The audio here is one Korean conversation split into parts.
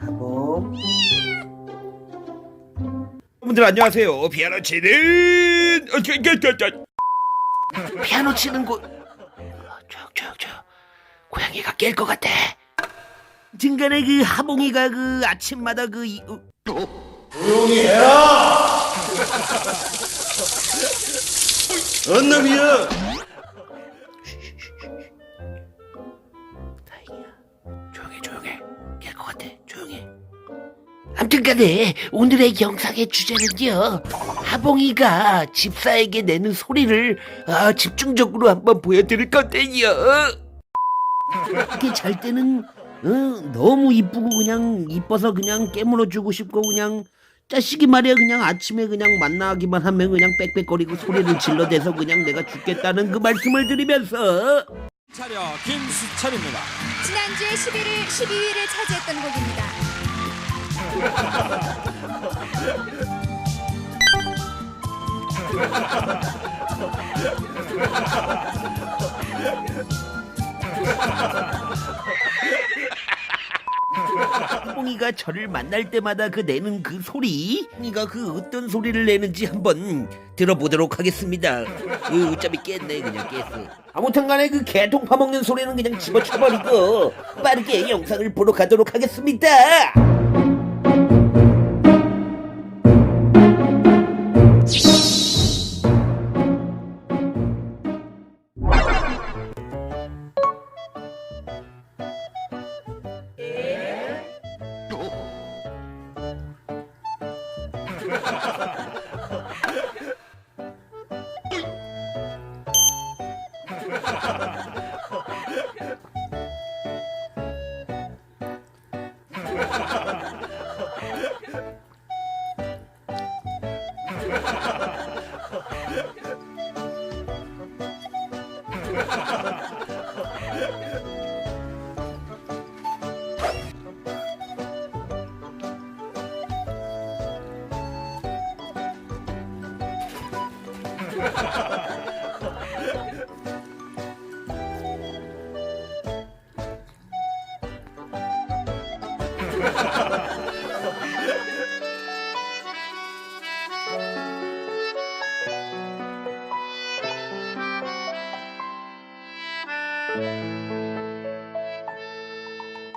하봉 여러분들 안녕하세요. 피아노 치는 어, 저, 저, 저, 저. 피아노 치는 곳 고양이가 깰 것 같아 중간에 그 하봉이가 그 아침마다 그 이, 어, 언 놈이야? 다행이야 암튼간에 오늘의 영상의 주제는요 하봉이가 집사에게 내는 소리를 아, 집중적으로 한번 보여드릴 건데요 이렇게 잘 때는 어, 너무 이쁘고 그냥 이뻐서 그냥 깨물어 주고 싶고 그냥 자식이 말이야 그냥 아침에 그냥 만나기만 하면 그냥 빽빽거리고 소리를 질러대서 그냥 내가 죽겠다는 그 말씀을 드리면서 차려 김수철입니다. 지난주에 11일 12위를 차지했던 곡입니다. 뽕이가 저를 만날 때마다 그 내는 그 소리 뽕이가 그 어떤 소리를 내는지 한번 들어보도록 하겠습니다. 그 어차피 깼네 그냥 깼어. 아무튼 간에 그 개통 파먹는 소리는 그냥 집어쳐버리고 빠르게 영상을 보러 가도록 하겠습니다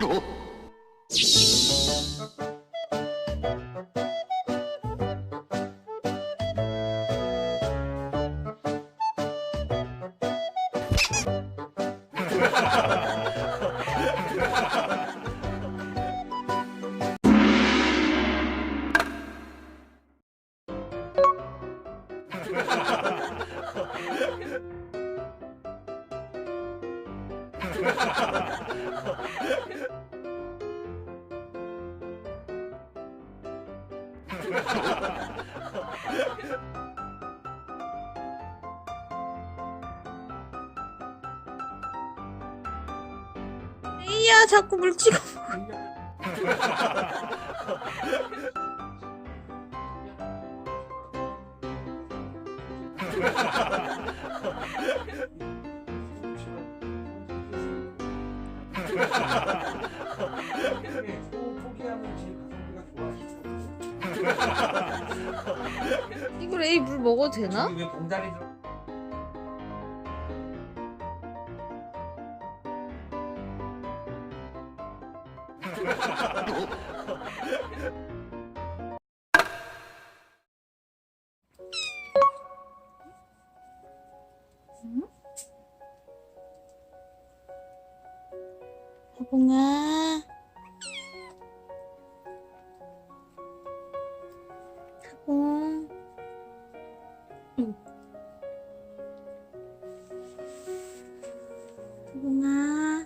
Oh! 이야 자꾸 물 찍어. 이걸 에이 물 먹어도 되나? 왜 봉다리 들 하봉아. 하봉. 응. 하봉아.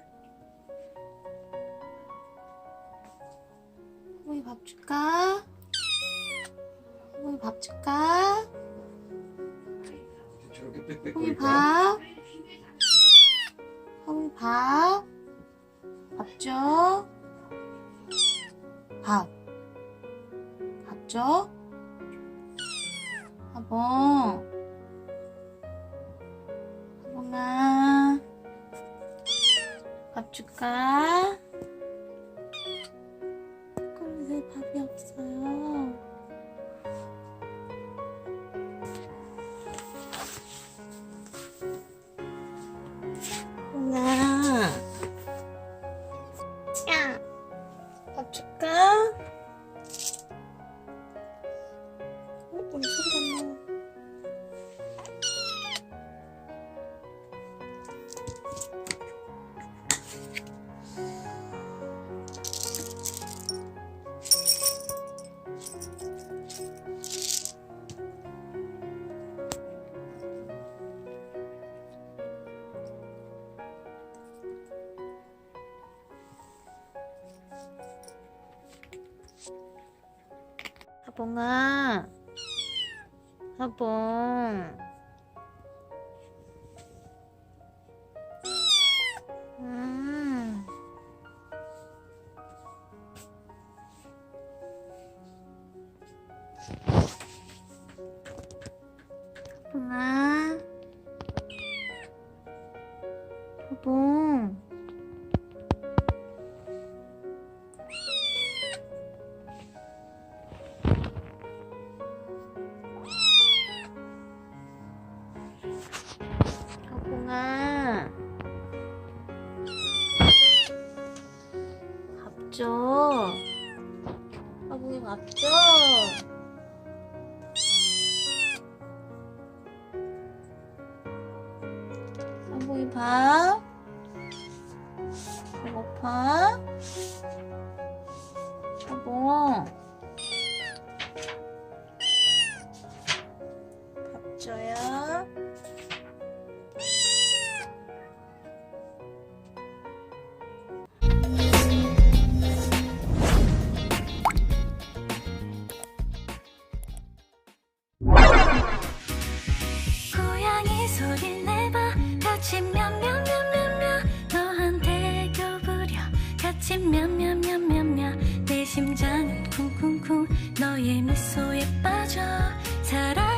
하봉이 밥 줄까? 하봉이 밥 줄까? 빽빽거리고 밥. 하봉이 밥. 밥. 밥 줘. 하봉. 봉아 밥 줄까? 어, 우리 소리 안 나와. 하봉아, 하봉. 음. 봉아 밥 줘. 하봉이 밥 줘. 하봉이 밥. 배고파? 하봉. 밥 줘요. 소리 내봐. 같이 며며며며며 너한테 교부려. 같이 며며며며며 내 심장은 쿵쿵쿵. 너의 미소에 빠져. 사랑